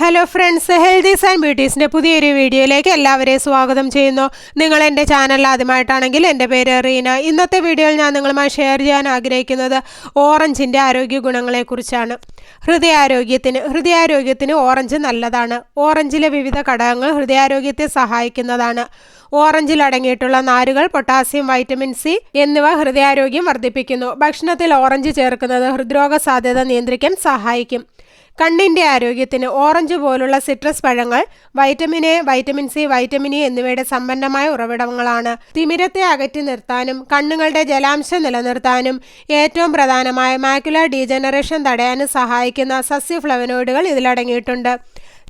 Hello friends healthies and ബ്യൂട്ടീസിന്റെ പുതിയൊരു വീഡിയോയിലേക്ക് എല്ലാവരെയും സ്വാഗതം ചെയ്യുന്നു. നിങ്ങൾ എന്റെ ചാനൽ ആദ്യമായിട്ടാണെങ്കിൽ എന്റെ പേര് റീന. ഇന്നത്തെ വീഡിയോയിൽ ഞാൻ നിങ്ങളുമായി ഷെയർ ചെയ്യാൻ ആഗ്രഹിക്കുന്നത് ഓറഞ്ചിന്റെ ആരോഗ്യ ഗുണങ്ങളെക്കുറിച്ചാണ്. ഹൃദയാരോഗ്യത്തിന് ഹൃദയാരോഗ്യത്തിന് ഓറഞ്ച് നല്ലതാണ്. ഓറഞ്ചിലെ വിവിധ ഘടകങ്ങൾ ഹൃദയാരോഗ്യത്തെ സഹായിക്കുന്നതാണ്. ഓറഞ്ചിൽ അടങ്ങിയിട്ടുള്ള നാരുകൾ പൊട്ടാസ്യം വൈറ്റമിൻ സി എന്നിവ ഹൃദയാരോഗ്യം വർദ്ധിപ്പിക്കുന്നു. ഭക്ഷണത്തിൽ ഓറഞ്ച് ചേർക്കുന്നത് ഹൃദ്രോഗ സാധ്യത നിയന്ത്രിക്കാൻ സഹായിക്കും. കണ്ണിന്റെ ആരോഗ്യത്തിന് ഓറഞ്ച് പോലുള്ള സിട്രസ് പഴങ്ങൾ vitamin A vitamin C vitamin E എന്നിവയുടെ സമ്പന്നമായ ഉറവിടങ്ങളാണ്. തിമിരത്തെ അകറ്റി നിർത്താനും കണ്ണുകളുടെ ജലാംശം നിലനിർത്താനും ഏറ്റവും പ്രധാനമായ മാക്യുലർ ഡീജനറേഷൻ തടയാനും സഹായിക്കുന്ന സസ്യ സസ്യഫ്ലവനോയിഡുകൾ ഇതിലടങ്ങിയിട്ടുണ്ട്.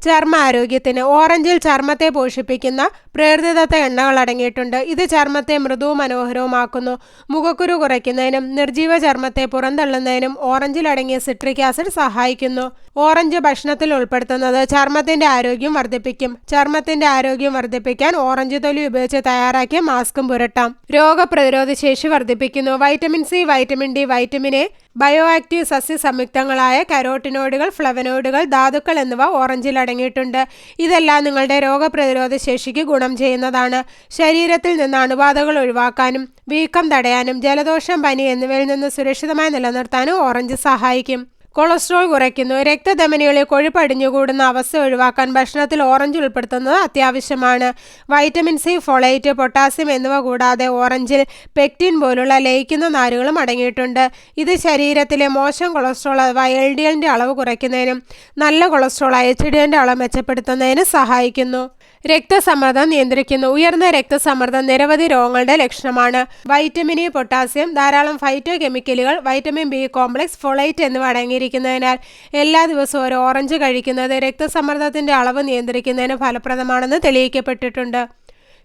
ചർമ്മ ആരോഗ്യത്തിന് ഓറഞ്ചിൽ ചർമ്മത്തെ പോഷിപ്പിക്കുന്ന പ്രകൃതിദത്ത എണ്ണകൾ അടങ്ങിയിട്ടുണ്ട്. ഇത് ചർമ്മത്തെ മൃദുവും മനോഹരവുമാക്കുന്നു. മുഖക്കുരു കുറയ്ക്കുന്നതിനും നിർജീവ ചർമ്മത്തെ പുറന്തള്ളുന്നതിനും ഓറഞ്ചിൽ അടങ്ങിയ സിട്രിക് ആസിഡ് സഹായിക്കുന്നു. ഓറഞ്ച് ഭക്ഷണത്തിൽ ഉൾപ്പെടുത്തുന്നത് ചർമ്മത്തിന്റെ ആരോഗ്യം വർദ്ധിപ്പിക്കും. ചർമ്മത്തിന്റെ ആരോഗ്യം വർദ്ധിപ്പിക്കാൻ ഓറഞ്ച് തൊലി ഉപയോഗിച്ച് തയ്യാറാക്കിയ മാസ്കും പുരട്ടാം. രോഗപ്രതിരോധ ശേഷി വർദ്ധിപ്പിക്കുന്നു. Vitamin C vitamin D vitamin A bio active സസ്യ സംയുക്തങ്ങളായ കരോട്ടിനോയിഡുകൾ ഫ്ലവനോയിഡുകൾ ധാതുക്കൾ എന്നിവ ഓറഞ്ചിൽ അടങ്ങിയിട്ടുണ്ട്. ഇതെല്ലാം നിങ്ങളുടെ രോഗപ്രതിരോധ ശേഷിക്ക് ഗുണം ചെയ്യുന്നതാണ്. ശരീരത്തിൽ നിന്ന് അണുബാധകൾ ഒഴിവാക്കാനും വീക്കം തടയാനും ജലദോഷം പനി എന്നിവയിൽ നിന്ന് സുരക്ഷിതമായി നിലനിർത്താനും ഓറഞ്ച് സഹായിക്കും. കൊളസ്ട്രോൾ കുറയ്ക്കുന്നു. രക്തധമനികളിൽ കൊഴുപ്പടിഞ്ഞുകൂടുന്ന അവസ്ഥ ഒഴിവാക്കാൻ ഭക്ഷണത്തിൽ ഓറഞ്ച് ഉൾപ്പെടുത്തുന്നത് അത്യാവശ്യമാണ്. വൈറ്റമിൻ സി ഫൊളൈറ്റ് പൊട്ടാസ്യം എന്നിവ കൂടാതെ ഓറഞ്ചിൽ പെക്റ്റിൻ പോലുള്ള ലയിക്കുന്ന നാരുകളും അടങ്ങിയിട്ടുണ്ട്. ഇത് ശരീരത്തിലെ മോശം കൊളസ്ട്രോൾ അഥവാ എൽ ഡി എല്ലിന്റെ അളവ് കുറയ്ക്കുന്നതിനും നല്ല കൊളസ്ട്രോൾ എച്ച് ഡി എന്റെ അളവ് മെച്ചപ്പെടുത്തുന്നതിനും സഹായിക്കുന്നു. രക്തസമ്മർദ്ദം നിയന്ത്രിക്കുന്നു. ഉയർന്ന രക്തസമ്മർദ്ദം നിരവധി രോഗങ്ങളുടെ ലക്ഷണമാണ്. വൈറ്റമിൻ പൊട്ടാസ്യം ധാരാളം ഫൈറ്റോ കെമിക്കലുകൾ വൈറ്റമിൻ ബി കോംപ്ലക്സ് ഫൊളൈറ്റ് എന്നിവ അടങ്ങിയിരിക്കുന്നതിനാൽ എല്ലാ ദിവസവും ഒരു ഓറഞ്ച് കഴിക്കുന്നത് രക്തസമ്മർദ്ദത്തിന്റെ അളവ് നിയന്ത്രിക്കുന്നതിന് ഫലപ്രദമാണെന്ന് തെളിയിക്കപ്പെട്ടിട്ടുണ്ട്.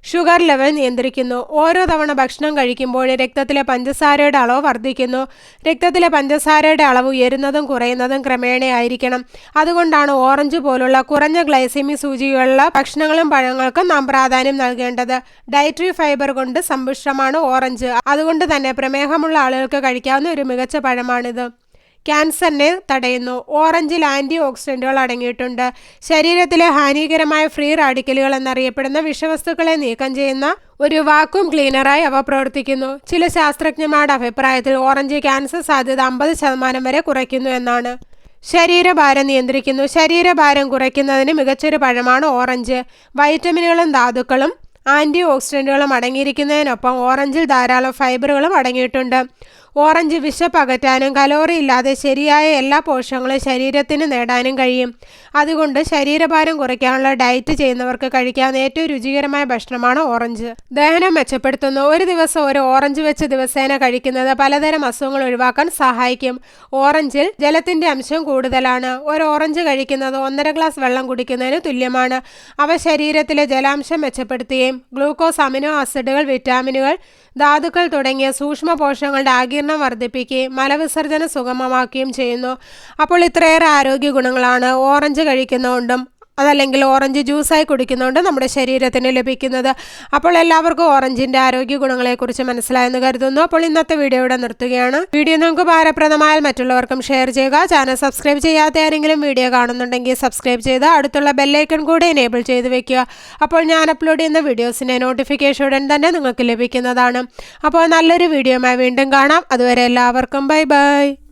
ഷുഗർ ലെവൽ നിയന്ത്രിക്കുന്നു. ഓരോ തവണ ഭക്ഷണം കഴിക്കുമ്പോൾ രക്തത്തിലെ പഞ്ചസാരയുടെ അളവ് വർദ്ധിക്കുന്നു. രക്തത്തിലെ പഞ്ചസാരയുടെ അളവ് ഉയരുന്നതും കുറയുന്നതും ക്രമേണയായിരിക്കണം അതുകൊണ്ടാണ് ഓറഞ്ച് പോലുള്ള കുറഞ്ഞ ഗ്ലൈസെമി സൂചികളുള്ള ഭക്ഷണങ്ങളും പഴങ്ങൾക്കും നാം പ്രാധാന്യം നൽകേണ്ടത്. ഡയറ്ററി ഫൈബർ കൊണ്ട് സമ്പുഷ്ടമാണ് ഓറഞ്ച്. അതുകൊണ്ട് തന്നെ പ്രമേഹമുള്ള ആളുകൾക്ക് കഴിക്കാവുന്ന ഒരു മികച്ച പഴമാണിത്. ക്യാൻസറിനെ തടയുന്നു. ഓറഞ്ചിൽ ആന്റി ഓക്സിഡന്റുകൾ അടങ്ങിയിട്ടുണ്ട്. ശരീരത്തിലെ ഹാനികരമായ ഫ്രീ റാഡിക്കലുകൾ എന്നറിയപ്പെടുന്ന വിഷവസ്തുക്കളെ നീക്കം ചെയ്യുന്ന ഒരു വാക്വം ക്ലീനറായി അവ പ്രവർത്തിക്കുന്നു. ചില ശാസ്ത്രജ്ഞന്മാരുടെ അഭിപ്രായത്തിൽ ഓറഞ്ച് ക്യാൻസർ സാധ്യത അമ്പത് ശതമാനം വരെ കുറയ്ക്കുന്നു എന്നാണ്. ശരീരഭാരം നിയന്ത്രിക്കുന്നു. ശരീരഭാരം കുറയ്ക്കുന്നതിന് മികച്ചൊരു പഴമാണ് ഓറഞ്ച്. വൈറ്റമിനുകളും ധാതുക്കളും ആന്റി ഓക്സിഡന്റുകളും അടങ്ങിയിരിക്കുന്നതിനൊപ്പം ഓറഞ്ചിൽ ധാരാളം ഫൈബറുകളും അടങ്ങിയിട്ടുണ്ട്. ഓറഞ്ച് വിശപ്പ് അകറ്റാനും കലോറി ഇല്ലാതെ ശരിയായ എല്ലാ പോഷകങ്ങളും ശരീരത്തിന് നേടാനും കഴിയും. അതുകൊണ്ട് ശരീരഭാരം കുറയ്ക്കാനുള്ള ഡയറ്റ് ചെയ്യുന്നവർക്ക് കഴിക്കാവുന്ന ഏറ്റവും രുചികരമായ ഭക്ഷണമാണ് ഓറഞ്ച്. ദഹനം മെച്ചപ്പെടുത്തുന്നു ഒരു ദിവസം ഒരു ഓറഞ്ച് വെച്ച് ദിവസേന കഴിക്കുന്നത് പലതരം അസുഖങ്ങൾ ഒഴിവാക്കാൻ സഹായിക്കും. ഓറഞ്ചിൽ ജലത്തിന്റെ അംശം കൂടുതലാണ്. ഒരു ഓറഞ്ച് കഴിക്കുന്നത് ഒന്നര ഗ്ലാസ് വെള്ളം കുടിക്കുന്നതിന് തുല്യമാണ്. അവ ശരീരത്തിലെ ജലാംശം മെച്ചപ്പെടുത്തുകയും ഗ്ലൂക്കോസ് അമിനോ ആസിഡുകൾ വിറ്റാമിനുകൾ ധാതുക്കൾ തുടങ്ങിയ സൂക്ഷ്മ പോഷകങ്ങളുടെ ആകിരണം വർദ്ധിപ്പിക്കുകയും മലവിസർജന സുഗമമാക്കുകയും ചെയ്യുന്നു. അപ്പോൾ ഇത്രയേറെ ആരോഗ്യ ഗുണങ്ങളാണ്. ഓറഞ്ച് കഴിക്കുന്നതുകൊണ്ടും അതല്ലെങ്കിൽ ഓറഞ്ച് ജ്യൂസായി കുടിക്കുന്നതുകൊണ്ട് നമ്മുടെ ശരീരത്തിന് ലഭിക്കുന്നത്. അപ്പോൾ എല്ലാവർക്കും ഓറഞ്ചിന്റെ ആരോഗ്യ ഗുണങ്ങളെക്കുറിച്ച് മനസ്സിലായെന്ന് കരുതുന്നു. അപ്പോൾ ഇന്നത്തെ വീഡിയോ ഇവിടെ നിർത്തുകയാണ്. വീഡിയോ നമുക്ക് ഭാരപ്രദമായാൽ മറ്റുള്ളവർക്കും ഷെയർ ചെയ്യുക. ചാനൽ സബ്സ്ക്രൈബ് ചെയ്യാത്ത ആരെങ്കിലും വീഡിയോ കാണുന്നുണ്ടെങ്കിൽ സബ്സ്ക്രൈബ് ചെയ്ത് അടുത്തുള്ള ബെല്ലൈക്കൺ കൂടി എനേബിൾ ചെയ്ത് വെക്കുക. അപ്പോൾ ഞാൻ അപ്ലോഡ് ചെയ്യുന്ന വീഡിയോസിന്റെ നോട്ടിഫിക്കേഷൻ ഉടൻ തന്നെ നിങ്ങൾക്ക് ലഭിക്കുന്നതാണ്. അപ്പോൾ നല്ലൊരു വീഡിയോമായി വീണ്ടും കാണാം. അതുവരെ എല്ലാവർക്കും ബൈ ബൈ.